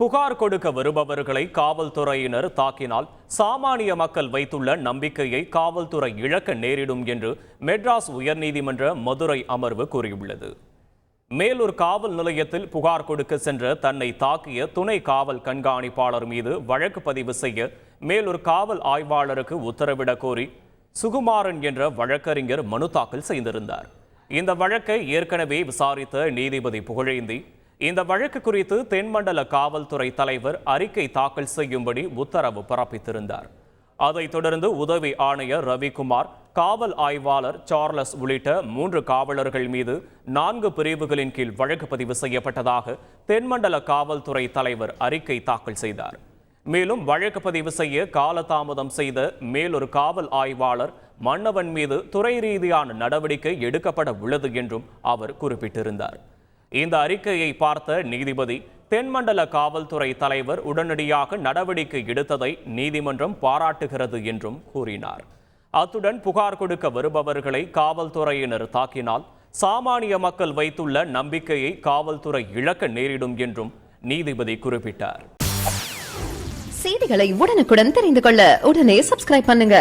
புகார் கொடுக்க வருபவர்களை காவல்துறையினர் தாக்கினால் சாமானிய மக்கள் வைத்துள்ள நம்பிக்கையை காவல்துறை இழக்க நேரிடும் என்று மெட்ராஸ் உயர்நீதிமன்ற மதுரை அமர்வு கூறியுள்ளது. மேலூர் காவல் நிலையத்தில் புகார் கொடுக்க சென்ற தன்னை தாக்கிய துணை காவல் கண்காணிப்பாளர் மீது வழக்கு பதிவு செய்ய மேலூர் காவல் ஆய்வாளருக்கு உத்தரவிடக் கோரி சுகுமாரன் என்ற வழக்கறிஞர் மனு தாக்கல் செய்திருந்தார். இந்த வழக்கை ஏற்கனவே விசாரித்த நீதிபதி புகழேந்தி இந்த வழக்கு குறித்து தென்மண்டல காவல்துறை தலைவர் அறிக்கை தாக்கல் செய்யும்படி உத்தரவு பிறப்பித்திருந்தார். அதைத் தொடர்ந்து உதவி ஆணையர் ரவிக்குமார் காவல் ஆய்வாளர் சார்லஸ் உள்ளிட்ட மூன்று காவலர்கள் மீது நான்கு பிரிவுகளின் கீழ் வழக்கு பதிவு செய்யப்பட்டதாக தென்மண்டல காவல்துறை தலைவர் அறிக்கை தாக்கல் செய்தார். மேலும் வழக்கு பதிவு செய்ய காலதாமதம் செய்த மேலொரு காவல் ஆய்வாளர் மன்னவன் மீது துறை ரீதியான நடவடிக்கை எடுக்கப்பட உள்ளது என்றும் அவர் குறிப்பிட்டிருந்தார். இந்த அறிக்கையை பார்த்த நீதிபதி தென்மண்டல காவல்துறை தலைவர் உடனடியாக நடவடிக்கை எடுத்ததை நீதிமன்றம் பாராட்டுகிறது என்றும் கூறினார். அத்துடன் புகார் கொடுக்க வருபவர்களை காவல்துறையினர் தாக்கினால் சாமானிய மக்கள் வைத்துள்ள நம்பிக்கையை காவல்துறை இழக்க நேரிடும் என்றும் நீதிபதி குறிப்பிட்டார். செய்திகளை உடனுக்குடன் தெரிந்து கொள்ள உடனே சப்ஸ்கிரைப் பண்ணுங்க.